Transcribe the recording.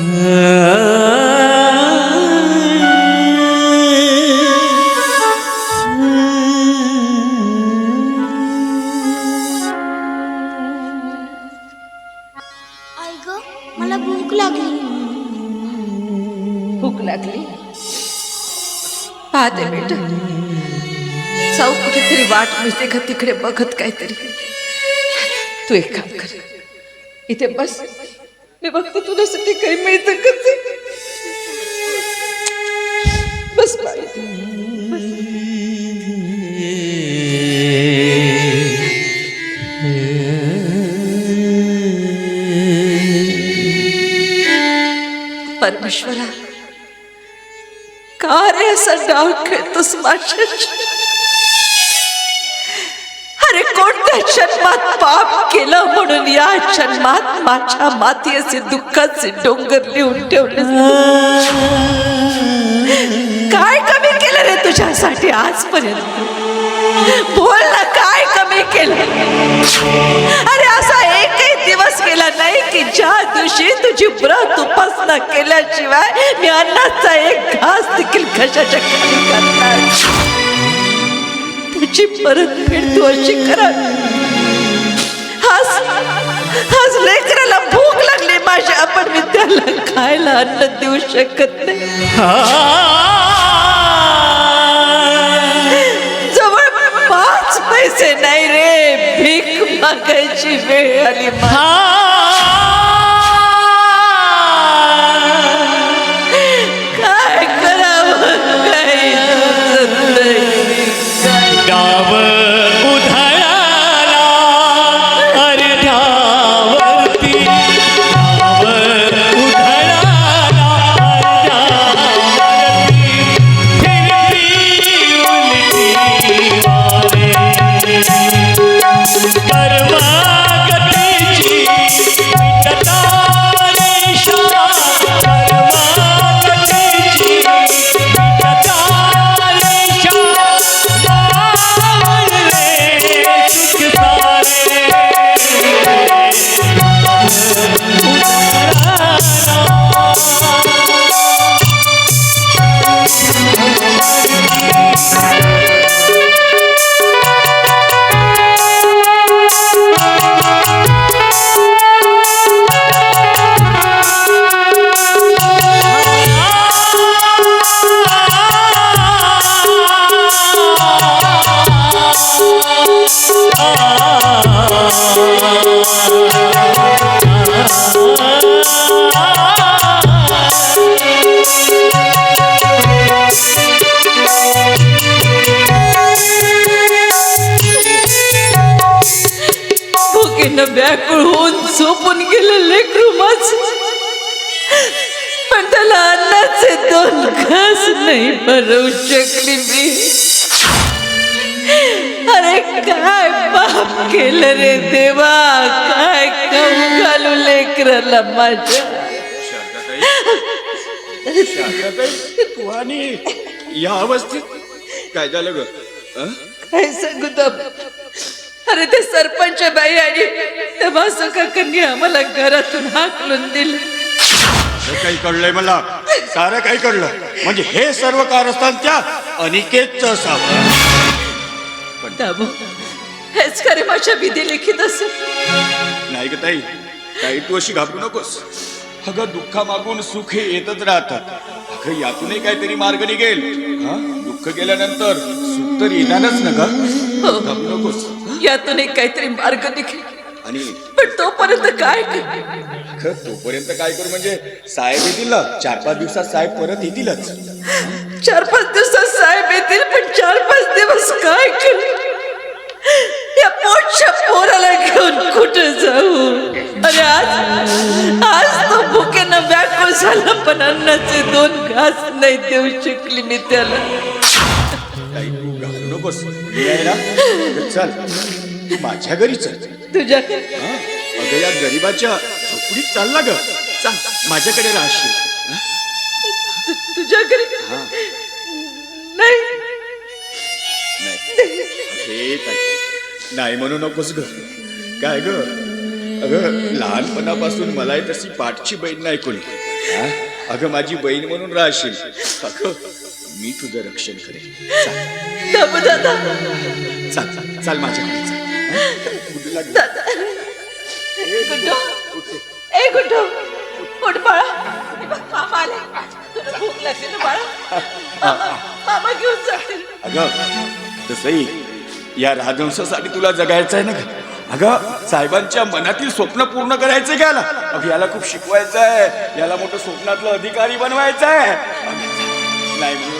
आई मला भूक लागली. भूक लागली? पाहते बेटा. जाऊ कुठेतरी वाट मिळते का तिकडे बघत काहीतरी. तू एक काम कर. इथे बस. मी बघते तुझ्यासाठी काही मिळतं का बस परमेश्वरा का रे असा डाव खेळतोस माझ्याशी? त्या जन्मात पाप केलं म्हणून या जन्मात माझ्या मातीचे दुःखाचे डोंगर लिहून ठेवले. काय कमी केलं रे तुझ्यासाठी आजपर्यंत? बोल ना काय कमी केलं? अरे असा एकही दिवस केला नाही की ज्या दिवशी तुझी व्रत उपासना केल्याशिवाय मी अन्नाचा एक घास देखील घशाच्या खाली करणार त्याची परत तू अशी करा आज लेकराला भूक लागली माझ्या आपण विद्याला खायला अन्न देऊ शकत नाही. जवळ पाच पैसे नाही रे भीक मागायची वेळ आली भुकेनं व्याकुळ होऊन झोपून गेलं लेकरू माझ पण त्याला अन्नाचे दोन घास नाही भरवू शकली मी. अरे काय पाप केलं रे देवा काय खाऊ घालू लेकराला माझ्या. तू आणि या अवस्थेत काय झालं ग? काय सांगू अरे ते सरपंच बाई आणि त्या भासुका कन्या आम्हाला घरातून हाकलून दिले. हे काही कळलंय मला. सारं काही कळलं. म्हणजे हे सर्व कारस्थान त्या अनिकेतच असावं. दाबो हेच खरे माझ्या विधी लिखित असेल. नाही ग ताई काही तू अशी घाबरू नकोस. अगं दुःखा मागून सुख हे येतच राहतात. अगं यातूनही काहीतरी मार्ग निघेल. हा? दुःख गेल्यानंतर सुख तर येणारच ना ग? नकोस यातून एक काहीतरी मार्ग निघेल. आणि पण तोपर्यंत काय अगं, तोपर्यंत काय करू म्हणजे साहेब येतील ना? चार पाच दिवसात साहेब परत येतीलच. चार पाच दिवसात साहेब येतील पण चार पाच दिवस काय कर? या पोटच्या पोराला घेऊन कुठे जाऊ? अरे आज आज तो भुकेनं व्याकुळ झाला पण अन्नाचे दोन घास नाही देऊ शकली मी त्याला. काही तू घाबरू नकोस. ना अगं, चल. तू माझ्या घरी चल. तुझ्याकडे हा? अगं या गरीबाच्या झोपडीत चालला ग. चाल माझ्याकडे राहशील? तु- तुझ्याकडे हा. नाही. नाही. म्हणू नकोस ग. काय ग? अगं लहानपणापासून मलाही तशी पाठची बहीण नाही कोणी? अगं माझी बहीण म्हणून राहशील. अगं मी तुझं रक्षण करेन. चाल दाबू दादा चाल चाल चाल माझ्याकडे चाल? कुठे लागलं? दादा गुड्डू ए गुड्डू उठ बाळा हे बघ, मामा आले. तुला भूक लागली ना बाळा? मामा मामा घेऊन जातील. अगं तसही या राजवंशासाठी तुला जगायचं आहे ना ग? अगं साहेबांच्या मनातील स्वप्न पूर्ण करायचं का याला? अगं याला खूप शिकवायचं आहे याला मोठं स्वप्नातलं अधिकारी बनवायचं आहे नाही म्हणू